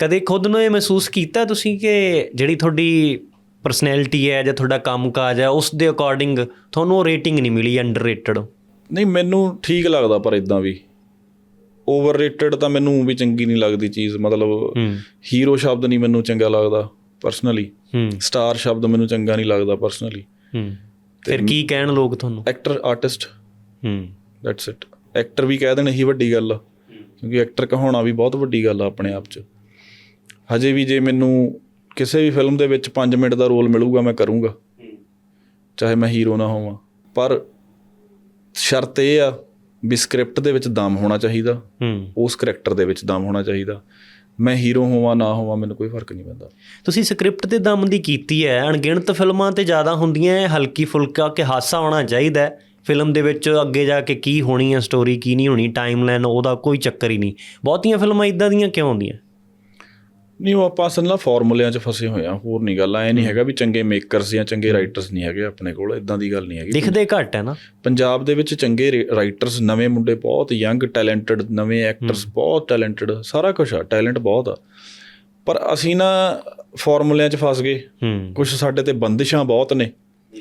ਕਦੇ ਖੁਦ ਨੂੰ ਇਹ ਮਹਿਸੂਸ ਕੀਤਾ ਤੁਸੀਂ ਕਿ ਜਿਹੜੀ ਤੁਹਾਡੀ ਪਰਸਨੈਲਿਟੀ ਹੈ ਜਾਂ ਤੁਹਾਡਾ ਕੰਮਕਾਜ ਹੈ ਉਸ ਦੇ ਅਕੋਰਡਿੰਗ ਤੁਹਾਨੂੰ ਰੇਟਿੰਗ ਨਹੀਂ ਮਿਲੀ ਅੰਡਰਰੇਟਡ ਨਹੀਂ ਮੈਨੂੰ ਠੀਕ ਲੱਗਦਾ ਪਰ ਇਦਾਂ ਵੀ। ਓਵਰਰੇਟਡ ਤਾਂ ਮੈਨੂੰ ਵੀ ਚੰਗੀ ਨਹੀਂ ਲੱਗਦੀ ਚੀਜ਼ ਮਤਲਬ ਹੀਰੋ ਸ਼ਬਦ ਨਹੀਂ ਮੈਨੂੰ ਚੰਗਾ ਲੱਗਦਾ ਪਰਸਨਲੀ ਸਟਾਰ ਸ਼ਬਦ ਮੈਨੂੰ ਚੰਗਾ ਨਹੀਂ ਲੱਗਦਾ ਪਰਸਨਲੀ ਫਿਰ ਕੀ ਕਹਿਣ ਲੋਕ ਤੁਹਾਨੂੰ? ਐਕਟਰ ਆਰਟਿਸਟ ਹੂੰ। ਦੈਟਸ ਇਟ ਐਕਟਰ ਵੀ ਕਹਿ ਦੇਣ ਇਹੀ ਵੱਡੀ ਗੱਲ। ਆ ਕਿਉਂਕਿ ਐਕਟਰ ਕਹਾਉਣਾ ਵੀ ਬਹੁਤ ਵੱਡੀ ਗੱਲ ਆ ਆਪਣੇ ਆਪ 'ਚ। ਹਜੇ ਵੀ ਜੇ ਮੈਨੂੰ ਕਿਸੇ ਵੀ ਫਿਲਮ ਦੇ ਵਿੱਚ 5 ਮਿੰਟ ਦਾ ਰੋਲ ਮਿਲੂਗਾ ਮੈਂ ਕਰੂੰਗਾ। ਚਾਹੇ ਮੈਂ ਹੀਰੋ ਨਾ ਹੋਵਾਂ। ਪਰ ਸ਼ਰਤ ਇਹ ਆ ਵੀ ਸਕ੍ਰਿਪਟ ਦੇ ਵਿੱਚ ਦਮ ਹੋਣਾ ਚਾਹੀਦਾ। ਹੂੰ। ਉਸ ਕਰੈਕਟਰ ਦੇ ਵਿੱਚ ਦਮ ਹੋਣਾ ਚਾਹੀਦਾ। ਮੈਂ ਹੀਰੋ ਹੋਵਾਂ ਨਾ ਹੋਵਾਂ ਮੈਨੂੰ ਕੋਈ ਫ਼ਰਕ ਨਹੀਂ ਪੈਂਦਾ। ਤੁਸੀਂ ਸਕ੍ਰਿਪਟ ਤੇ ਦਮ ਦੀ ਕੀਤੀ ਹੈ। ਅਣਗਿਣਤ ਫਿਲਮਾਂ ਤੇ ਜ਼ਿਆਦਾ ਹੁੰਦੀਆਂ ਹੈ ਹਲਕੀ ਫੁਲਕਾ ਕਿ ਹਾਸਾ ਆਉਣਾ ਚਾਹੀਦਾ ਹੈ। ਫਿਲਮ ਦੇ ਵਿੱਚ ਅੱਗੇ ਜਾ ਕੇ ਕੀ ਹੋਣੀ ਹੈ ਸਟੋਰੀ ਕੀ ਨਹੀਂ ਹੋਣੀ ਟਾਈਮਲਾਈਨ ਉਹਦਾ ਕੋਈ ਚੱਕਰ ਹੀ ਨਹੀਂ। ਬਹੁਤੀਆਂ ਫਿਲਮਾਂ ਇਦਾਂ ਦੀਆਂ ਕਿਉਂ ਹੁੰਦੀਆਂ? ਨਹੀਂ ਉਹ ਆਪਾਂ ਅਸਲ ਨਾਲ ਫਾਰਮੂਲਿਆਂ 'ਚ ਫਸੇ ਹੋਏ ਆ ਹੋਰ ਨਹੀਂ ਗੱਲ ਐ ਨਹੀਂ ਹੈਗਾ ਵੀ ਚੰਗੇ ਮੇਕਰਸ ਜਾਂ ਚੰਗੇ ਰਾਈਟਰਸ ਨਹੀਂ ਹੈਗੇ ਆਪਣੇ ਕੋਲ ਇਦਾਂ ਦੀ ਗੱਲ ਨਹੀਂ ਹੈਗੀ। ਦਿਖਦੇ ਘੱਟ ਹੈ ਨਾ। ਪੰਜਾਬ ਦੇ ਵਿੱਚ ਚੰਗੇ ਰਾਈਟਰਸ ਨਵੇਂ ਮੁੰਡੇ ਬਹੁਤ ਯੰਗ ਟੈਲੈਂਟਡ ਨਵੇਂ ਐਕਟਰਸ ਬਹੁਤ ਟੈਲੈਂਟਡ ਸਾਰਾ ਕੁਝ ਆ ਟੈਲੈਂਟ ਬਹੁਤ ਆ। ਪਰ ਅਸੀਂ ਨਾ ਫਾਰਮੂਲਿਆਂ 'ਚ ਫਸ ਗਏ। ਹੂੰ। ਕੁਝ ਸਾਡੇ ਤੇ ਬੰਦਿਸ਼ਾਂ ਬਹੁਤ ਨੇ।